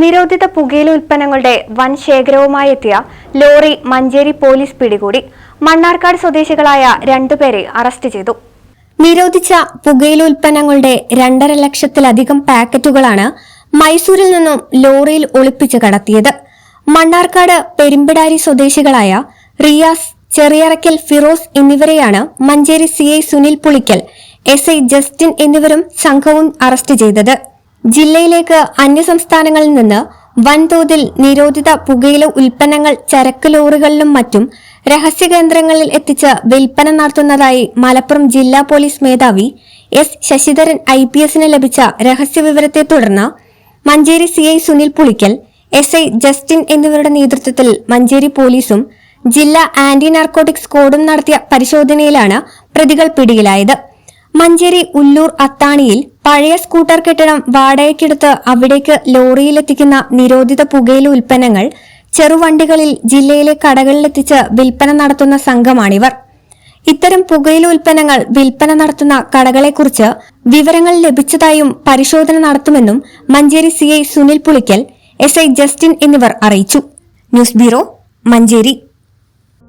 നിരോധിത പുകയില ഉൽപ്പന്നങ്ങളുടെ വൻ ശേഖരവുമായി എത്തിയ ലോറി മഞ്ചേരി പോലീസ് പിടികൂടി മണ്ണാർക്കാട് സ്വദേശികളായ രണ്ടുപേരെ അറസ്റ്റ് ചെയ്തു. നിരോധിച്ച പുകയില ഉൽപ്പന്നങ്ങളുടെ രണ്ടര ലക്ഷത്തിലധികം പാക്കറ്റുകളാണ് മൈസൂരിൽ നിന്നും ലോറിയിൽ ഒളിപ്പിച്ച് കടത്തിയത്. മണ്ണാർക്കാട് പെരുമ്പിടാരി സ്വദേശികളായ റിയാസ് ചെറിയറക്കൽ ഫിറോസ് എന്നിവരെയാണ് Manjeri C Sunil Pulikkal S I Justin എന്നിവരും സംഘവും അറസ്റ്റ് ചെയ്തത്. ജില്ലയിലേക്ക് അന്യസംസ്ഥാനങ്ങളിൽ നിന്ന് വൻതോതിൽ നിരോധിത പുകയില ഉൽപ്പന്നങ്ങൾ ചരക്ക് ലോറികളിലും മറ്റും രഹസ്യ കേന്ദ്രങ്ങളിൽ എത്തിച്ച് വിൽപ്പന നടത്തുന്നതായി മലപ്പുറം ജില്ലാ പോലീസ് മേധാവി എസ് ശശിധരൻ ഐ പി എസിന് ലഭിച്ച രഹസ്യവിവരത്തെ തുടർന്ന് Manjeri C I Sunil Pulikkal S I Justin എന്നിവരുടെ നേതൃത്വത്തിൽ മഞ്ചേരി പോലീസും ജില്ലാ ആന്റി നാർക്കോട്ടിക്സ് കോഡും നടത്തിയ പരിശോധനയിലാണ് പ്രതികൾ പിടിയിലായത്. മഞ്ചേരി ഉല്ലൂർ അത്താണിയിൽ പഴയ സ്കൂട്ടർ കെട്ടിടം വാടകയ്ക്കെടുത്ത് അവിടേക്ക് ലോറിയിലെത്തിക്കുന്ന നിരോധിത പുകയില ഉൽപ്പന്നങ്ങൾ ചെറുവണ്ടികളിൽ ജില്ലയിലെ കടകളിലെത്തിച്ച് വിൽപ്പന നടത്തുന്ന സംഘമാണിവർ. ഇത്തരം പുകയില ഉൽപ്പന്നങ്ങൾ വിൽപ്പന നടത്തുന്ന കടകളെക്കുറിച്ച് വിവരങ്ങൾ ലഭിച്ചതായും പരിശോധന നടത്തുമെന്നും Manjeri C I Sunil Pulikkal S I Justin എന്നിവർ അറിയിച്ചു. News bureau Manjeri.